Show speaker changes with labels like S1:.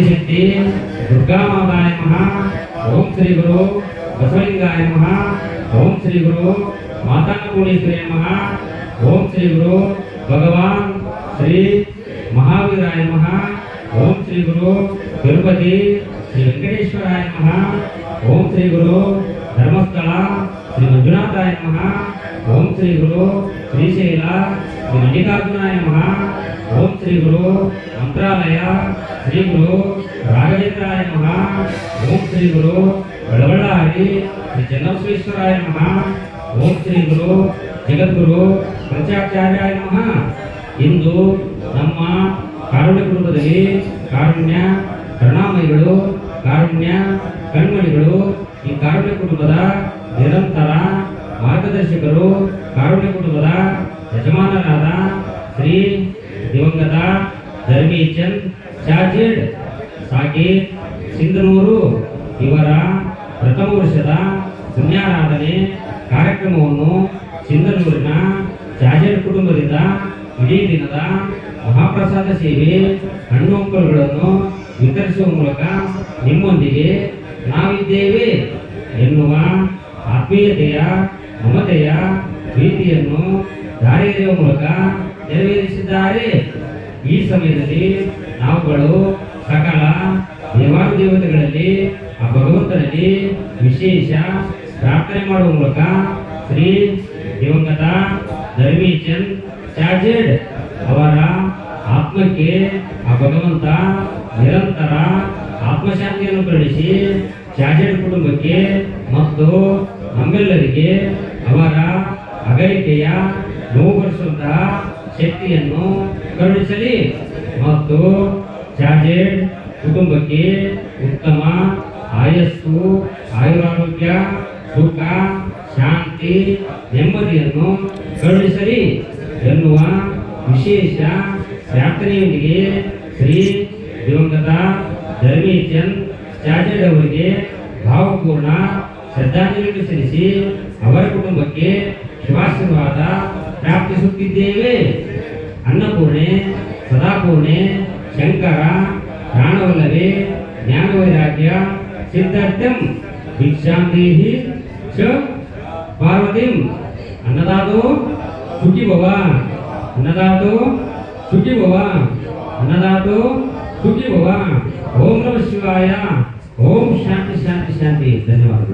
S1: ಆದಿಶಕ್ತಿ ದುರ್ಗಾಮಾತಾಯ ನಮಃ ಓಂ ಶ್ರೀ ಗುರು ಬಸವಲಿಂಗಾಯ ನಮಃ ಓಂ ಶ್ರೀ ಗುರು ಮಾತಾನ್ನಪೂರ್ಣೇಶ್ವರಿ ನಮಃ ಓಂ ಶ್ರೀ ಗುರು ಭಗವಾನ್ ಶ್ರೀ ಮಹಾವೀರಾಯ ನಮಃ ಓಂ ಶ್ರೀ ಗುರು ತಿರುಪತಿ ಶ್ರೀ ವೆಂಕಟೇಶ್ವರಾಯ ನಮಃ ಓಂ ಶ್ರೀ ಗುರು ಧರ್ಮಸ್ಥಳ ಶ್ರೀ ಮಂಜುನಾಥಾಯ ನಮಃ ಓಂ ಶ್ರೀ ಗುರು ಶ್ರೀಶೈಲ ಶ್ರೀ ಮಲ್ಲಿಕಾರ್ಜುನಾಯ ನಮಃ ಓಂ ಶ್ರೀ ಗುರು ಮಂತ್ರಾಲಯ ಶ್ರೀ ಗುರು ರಾಘವೇಂದ್ರಾಯ ನಮಃ, ಓಂ ಶ್ರೀ ಗುರು ಬಳವಳ್ಳಾರಿ ಶ್ರೀ ಚನ್ನಬಸವೇಶ್ವರಾಯ ನಮಃ, ಓಂ ಶ್ರೀ ಗುರು ಜಗದ್ಗುರು, ಪಂಚಾಚಾರ್ಯಾಯ ನಮಃ. ಇಂದು ನಮ್ಮ ಕಾರುಣ್ಯ ಕುಟುಂಬದಲ್ಲಿ ಕಾರುಣ್ಯ, ಕರುಣಾಮಯಿಗಳು, ಕಾರುಣ್ಯ, ಕಣ್ಮಣಿಗಳು, ಈ ಕಾರುಣ್ಯ ಕುಟುಂಬದ ನಿರಂತರ ಮಾರ್ಗದರ್ಶಕರು, ಕಾರುಣ್ಯ ಕುಟುಂಬದ ಯಜಮಾನರಾದ ಶ್ರೀ ದಿವಂಗತ ಧರ್ಮೀಚಂದ್ ಚಾಜೆಡ್ ಸಾಕೇತ್ ಸಿಂಧನೂರು ಇವರ ಪ್ರಥಮ ವರ್ಷದ ಪುಣ್ಯಾರಾಧನೆ ಕಾರ್ಯಕ್ರಮವನ್ನು ಸಿಂಧನೂರಿನ ಜಾಜೇಡ್ ಕುಟುಂಬದಿಂದ ಇಡೀ ದಿನದ ಮಹಾಪ್ರಸಾದ ಸೇವೆ ಹಣ್ಣು ವಿತರಿಸುವ ಮೂಲಕ ನಿಮ್ಮೊಂದಿಗೆ ನಾವಿದ್ದೇವೆ ಎನ್ನುವ ಆತ್ಮೀಯತೆಯ ಮಮತೆಯ ಪ್ರೀತಿಯನ್ನು ದಾರಿ ಎರೆಯುವ ಮೂಲಕ ನೆರವೇರಿಸಿದ್ದಾರೆ. ಈ ಸಮಯದಲ್ಲಿ ನಾವುಗಳು ಸಕಲ ದೇವಾನುದೇವತೆಗಳಲ್ಲಿ, ಆ ಭಗವಂತನಲ್ಲಿ ವಿಶೇಷ ಪ್ರಾರ್ಥನೆ ಮಾಡುವ ಮೂಲಕ ಶ್ರೀ ದಿವಂಗತ ಧರ್ಮೀಚಂದ್ ಚಾರ್ಜೆಡ್ ಅವರ ಆತ್ಮಕ್ಕೆ ಆ ಭಗವಂತ ನಿರಂತರ ಆತ್ಮಶಾಂತಿಯನ್ನು ಕರುಣಿಸಿ ಚಾರ್ಜೆಡ್ ಕುಟುಂಬಕ್ಕೆ ಮತ್ತು ನಮ್ಮೆಲ್ಲರಿಗೆ ಅವರ ಅಗಲಿಕೆಯ ನೋವುಗೊಳಿಸುವಂತಹ ಶಕ್ತಿಯನ್ನು ಕರುಣಿಸಲಿ. ಮತ್ತು ಜಾಜೆಡ್ ಕುಟುಂಬಕ್ಕೆ ಉತ್ತಮ ಆಯಸ್ಸು, ಆಯುರಾರೋಗ್ಯ, ಸುಖ, ಶಾಂತಿ, ನೆಮ್ಮದಿಯನ್ನು ಕರುಣಿಸಲಿ ಎನ್ನುವ ವಿಶೇಷ ಪ್ರಾರ್ಥನೆಯೊಂದಿಗೆ ಶ್ರೀ ದಿವಂಗತ ಧರ್ಮೀಚಂದ್ ಚಾರ್ಜೆಡ್ ಅವರಿಗೆ ಭಾವಪೂರ್ಣ ಶ್ರದ್ಧಾಂಜಲಿ ಸಲ್ಲಿಸಿ ಅವರ ಕುಟುಂಬಕ್ಕೆ ಶುಭಾಶೀರ್ವಾದ ಪ್ರಾರ್ಥಿಸುತ್ತಿದ್ದೇವೆ ಅನ್ನಪೂರ್ಣೆ ಸದಾಪೂರ್ಣೆ ಶಂಕರ ಪ್ರಾಣವಲ್ಲವೇ ಜ್ಞಾನವೈರಾಗ್ಯ ಸಿದ್ಧಾರ್ಥಂ ಭಿಕ್ಷಾಂ ದೇಹಿ ಚ ಪಾರ್ವತಿಂ ಅನ್ನದಾತೋ ಸುಖಿ ಭವ ಅನ್ನದಾತೋ ಸುಖಿ ಭವ ಅನ್ನದಾತೋ ಸುಖಿ ಭವ ಓಂ ನಮ ಶಿವಾಯ ಓಂ ಶಾಂತಿ ಶಾಂತಿ ಶಾಂತಿ ಧನ್ಯವಾದಗಳು